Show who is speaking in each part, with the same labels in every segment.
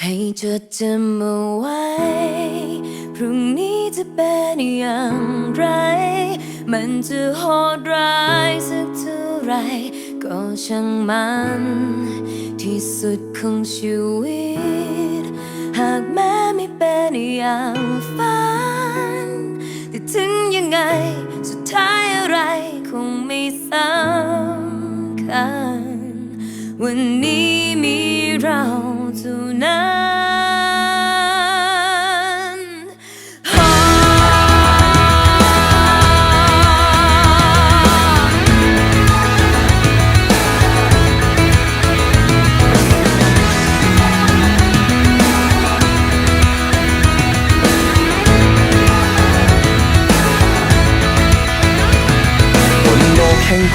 Speaker 1: ให้จดจำเอาไว้ พรุ่งนี้จะเป็นอย่างไร มันจะโหดร้ายสักเท่าไร ก็ช่างมัน ที่สุดของชีวิต หากแม้ไม่เป็นอย่างฝัน แต่ถึงยังไง สุดท้ายอะไรคงไม่สำคัญ วันนี้มีเราเท่านั้น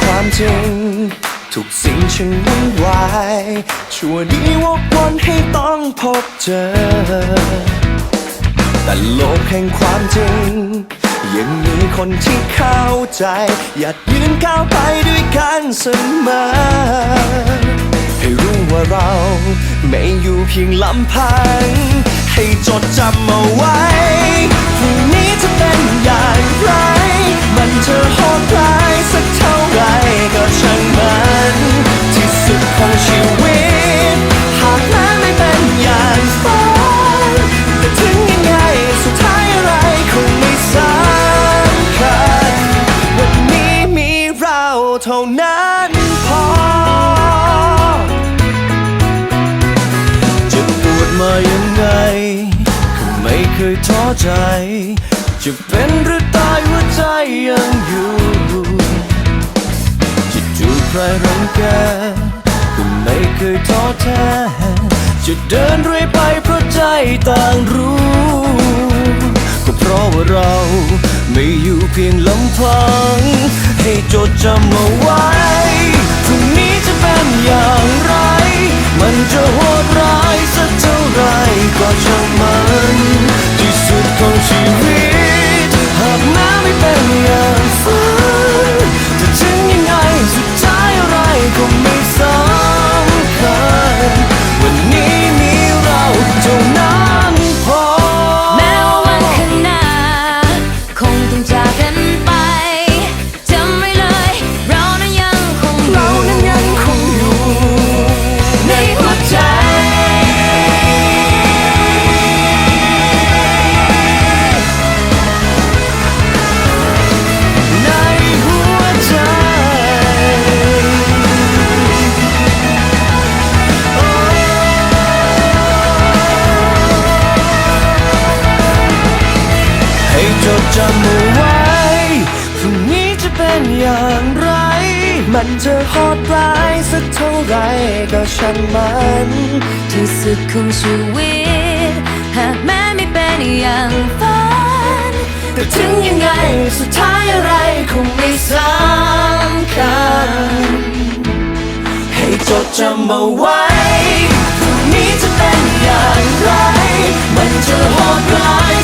Speaker 2: ความจริง ทุกสิ่งช่างวุ่นวายชั่วดีวกวนให้ต้องพบเจอ แต่โลกแห่งความจริง ยังมีคนที่เข้าใจ อยากยืนก้าวไปด้วยกันเสมอให้รู้ว่าเราไม่อยู่เพียงลำพัง ให้จดจำเอาไว้ ของชีวิต หากแม้ไม่เป็นอย่างฝันแต่ถึงยังไงสุดท้ายอะไรคงไม่สำคัญวันนี้มีเราเท่านั้นพอจะปวดมายังไงก็ไม่เคยท้อใจ จะเป็นหรือตายหัวใจยังอยู่ จะถูกใครรังแก ก็ไม่เคยท้อแท้ จะเดินเรื่อยไปเพราะใจต่างรู้ ก็เพราะว่าเราไม่อยู่เพียงลำพัง ให้จดจำเอาไว้พรุ่งนี้จะเป็นอย่างไร มันจะโหดร้ายสักเท่าไรก็ช่าง จำเอา
Speaker 1: ไว้
Speaker 2: พรุ่งนี้จะเป็นอย่างไร มันจะโหดร้ายสักเท่าไรก็ช่างมัน
Speaker 1: ที่สุดของชีวิต หากแม้ไม่เป็นอย่างฝัน
Speaker 2: แต่ถึงยังไงสุดท้ายอะไรคงไม่สำคัญให้จดจำเอาไว้พรุ่งนี้จะเป็นอย่างไร มันจะโหดร้าย